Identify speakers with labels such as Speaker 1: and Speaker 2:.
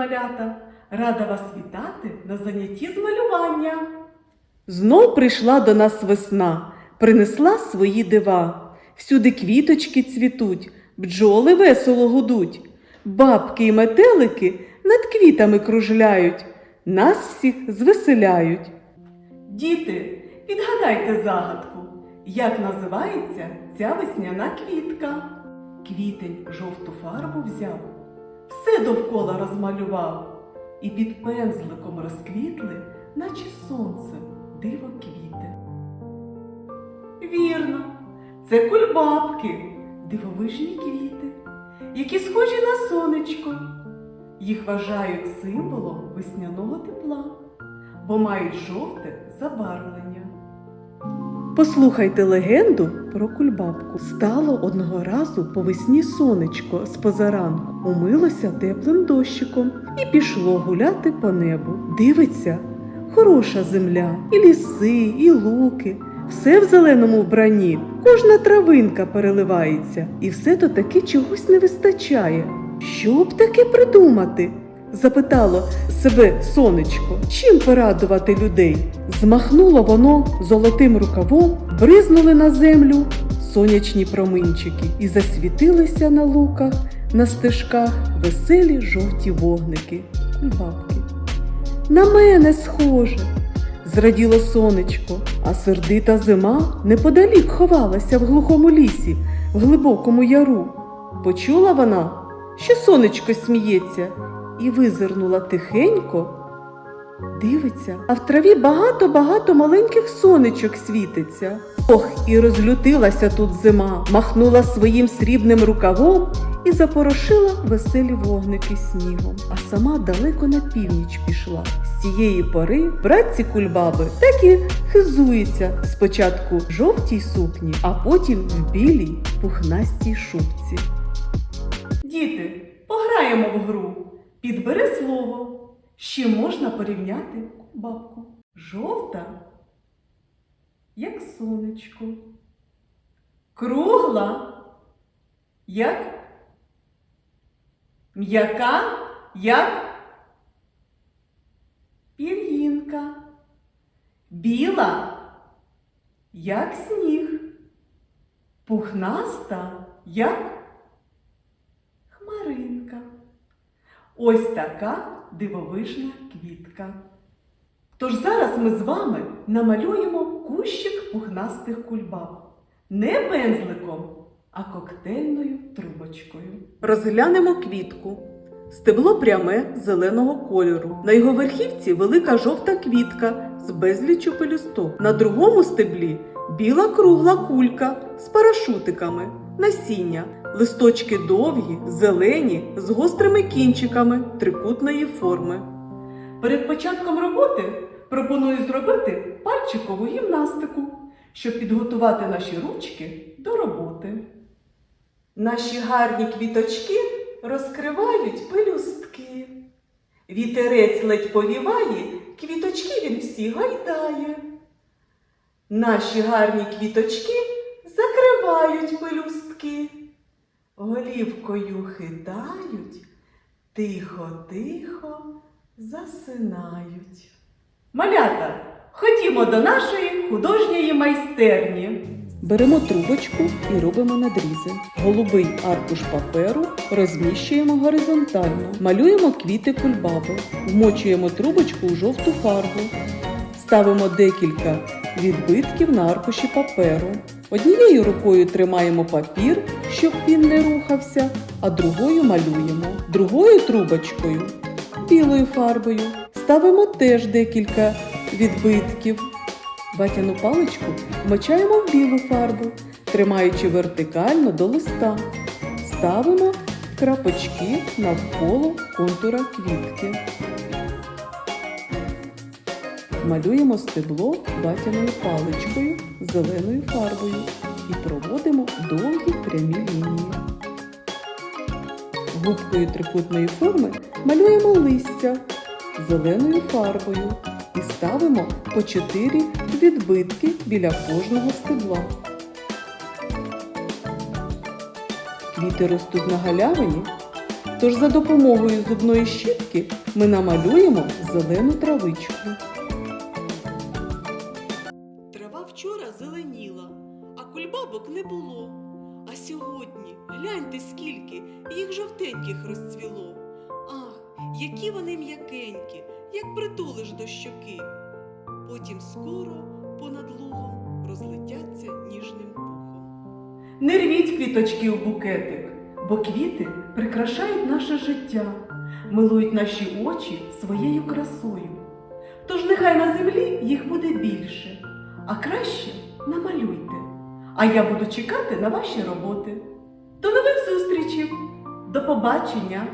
Speaker 1: малята! Рада вас вітати на занятті з малювання.
Speaker 2: Знов прийшла до нас весна, принесла свої дива. Всюди квіточки цвітуть, бджоли весело гудуть, бабки й метелики над квітами кружляють, нас всіх звеселяють.
Speaker 1: Діти, відгадайте загадку, як називається ця весняна квітка? Квітень жовту фарбу взяв, все довкола розмалював, і під пензликом розквітли, наче сонце, диво квіти. Вірно, це кульбабки, дивовижні квіти, які схожі на сонечко. Їх вважають символом весняного тепла, бо мають жовте забарвлення.
Speaker 2: Послухайте легенду про кульбабку. Стало одного разу по весні сонечко з позаранку, умилося теплим дощиком і пішло гуляти по небу. Дивиться, хороша земля, і ліси, і луки. Все в зеленому вбранні, кожна травинка переливається, і все то таки чогось не вистачає. Що б таке придумати? Запитало себе сонечко, чим порадувати людей. Змахнуло воно золотим рукавом, бризнули на землю сонячні проминчики і засвітилися на луках, на стежках веселі жовті вогники, кульбабки. На мене схоже, зраділо сонечко, а сердита зима неподалік ховалася в глухому лісі, в глибокому яру. Почула вона, що сонечко сміється, і визирнула тихенько. Дивиться, а в траві багато-багато маленьких сонечок світиться. Ох, і розлютилася тут зима, махнула своїм срібним рукавом і запорошила веселі вогники снігом, а сама далеко на північ пішла. З цієї пори братці кульбаби так і хизуються спочатку в жовтій сукні, а потім в білій пухнастій шубці.
Speaker 1: Діти, пограємо в гру. Підбери слово. Чим можна порівняти бабку? Жовта, як сонечко. Кругла, як м'яка, як пір'їнка. Біла, як сніг. Пухнаста, як Ось така дивовижна квітка. Тож зараз ми з вами намалюємо кущик пухнастих кульбаб. Не пензликом, а коктейльною трубочкою.
Speaker 2: Розглянемо квітку. Стебло пряме зеленого кольору. На його верхівці велика жовта квітка з безліччю пелюсток. На другому стеблі біла кругла кулька з парашутиками, насіння, листочки довгі, зелені, з гострими кінчиками трикутної форми.
Speaker 1: Перед початком роботи пропоную зробити пальчикову гімнастику, щоб підготувати наші ручки до роботи. Наші гарні квіточки розкривають пелюстки. Вітерець ледь повіває, квіточки він всі гайдає. Наші гарні квіточки закривають пелюстки, голівкою хитають, тихо-тихо засинають. Малята, ходімо до нашої художньої майстерні.
Speaker 2: Беремо трубочку і робимо надрізи. Голубий аркуш паперу розміщуємо горизонтально. Малюємо квіти кульбаби. Вмочуємо трубочку у жовту фарбу. Ставимо декілька відбитків на аркуші паперу. Однією рукою тримаємо папір, щоб він не рухався, а другою малюємо. Другою трубочкою білою фарбою ставимо теж декілька відбитків. Батяну паличку вмочаємо в білу фарбу, тримаючи вертикально до листа. Ставимо крапочки навколо контура квітки. Малюємо стебло батяною паличкою зеленою фарбою і проводимо довгі прямі лінії. Губкою трикутної форми малюємо листя зеленою фарбою і ставимо по 4 відбитки біля кожного стебла. Квіти ростуть на галявині, Тож за допомогою зубної щітки ми намалюємо зелену травичку. А кульбабок не було. А сьогодні гляньте скільки їх жовтеньких розцвіло. Ах, які вони м'якенькі, як притулиш до щоки. Потім скоро понад лугом розлетяться ніжним пухом.
Speaker 1: Не рвіть квіточки у букетик, бо квіти прикрашають наше життя, милують наші очі своєю красою. Тож нехай на землі їх буде більше, а краще намалюйте. А я буду чекати на ваші роботи. До нових зустрічей! До побачення!